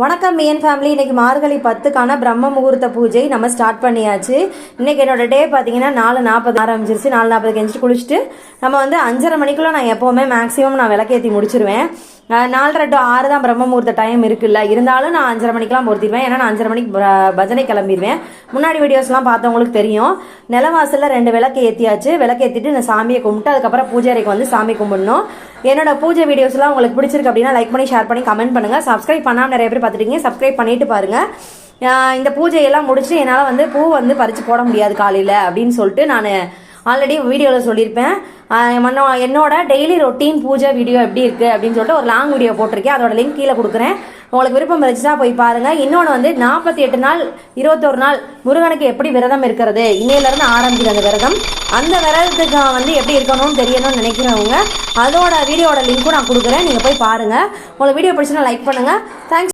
வணக்கம் மியன் ஃபேமிலி இன்றைக்கி மார்கழி பத்துக்கான பிரம்ம முகூர்த்த பூஜை நம்ம ஸ்டார்ட் பண்ணியாச்சு. இன்றைக்கி என்னோட டே பார்த்தீங்கன்னா நாலு நாற்பது ஆரம்பிச்சிருச்சு. நாலு நாற்பதுக்கு எந்திரிச்சு குளிச்சுட்டு நம்ம வந்து அஞ்சரை மணிக்குள்ளே நான் எப்போவுமே மேக்ஸிமம் நான் விளக்கேற்றி முடிச்சிருவேன். நாலரை டு ஆறு தான் பிரம்மமுகூர்த்த டைம் இருக்குல்ல. இருந்தாலும் நான் அஞ்சரை மணிக்கெலாம் பொருத்திடுவேன். ஏன்னா நான் அஞ்சரை மணிக்கு பஜனை கிளம்பிடுவேன். முன்னாடி வீடியோஸ்லாம் பார்த்தவங்களுக்கு தெரியும். நிலவாசலில் ரெண்டு விளக்கு ஏற்றியாச்சு விளக்கு ஏற்றிட்டு நான் சாமியை கும்பிட்டு அதுக்கப்புறம் பூஜை அறைக்கு வந்து சாமி கும்பிடணும். என்னோட பூஜை வீடியோஸ்லாம் உங்களுக்கு பிடிச்சிருக்கு அப்படின்னா லைக் பண்ணி ஷேர் பண்ணி கமெண்ட் பண்ணுங்கள் சப்ஸ்கிரைப் பண்ணாமல் நிறைய பேர் பார்த்துட்டீங்க. சப்ஸ்கிரைப் பண்ணிட்டு பாருங்கள் இந்த பூஜையெல்லாம் முடிச்சு என்னால் வந்து பூ வந்து பறித்து போட முடியாது காலையில் அப்படின்னு சொல்லிட்டு நான் ஆல்ரெடி வீடியோவில் சொல்லியிருப்பேன். என்னோட டெய்லி ரொட்டீன் பூஜை வீடியோ எப்படி இருக்குது அப்படின்னு சொல்லிட்டு ஒரு லாங் வீடியோ போட்டிருக்கேன். அதோட லிங்க் கீழே கொடுக்குறேன். உங்களுக்கு விருப்பம் இருந்துச்சுன்னா போய் பாருங்கள் இன்னொன்று வந்து நாற்பத்தி எட்டு நாள் இருபத்தொரு நாள் முருகனுக்கு எப்படி விரதம் இருக்கிறது? இன்னையிலேருந்து ஆரம்பிக்கிற அந்த விரதம். அந்த விரதத்துக்கு வந்து எப்படி இருக்கணும்னு தெரியணும்னு நினைக்கிறவங்க அதோட வீடியோட லிங்க்கும் நான் கொடுக்குறேன். நீங்கள் போய் பாருங்கள் உங்களுக்கு வீடியோ பிடிச்சுன்னா லைக் பண்ணுங்கள் தேங்க்ஸ்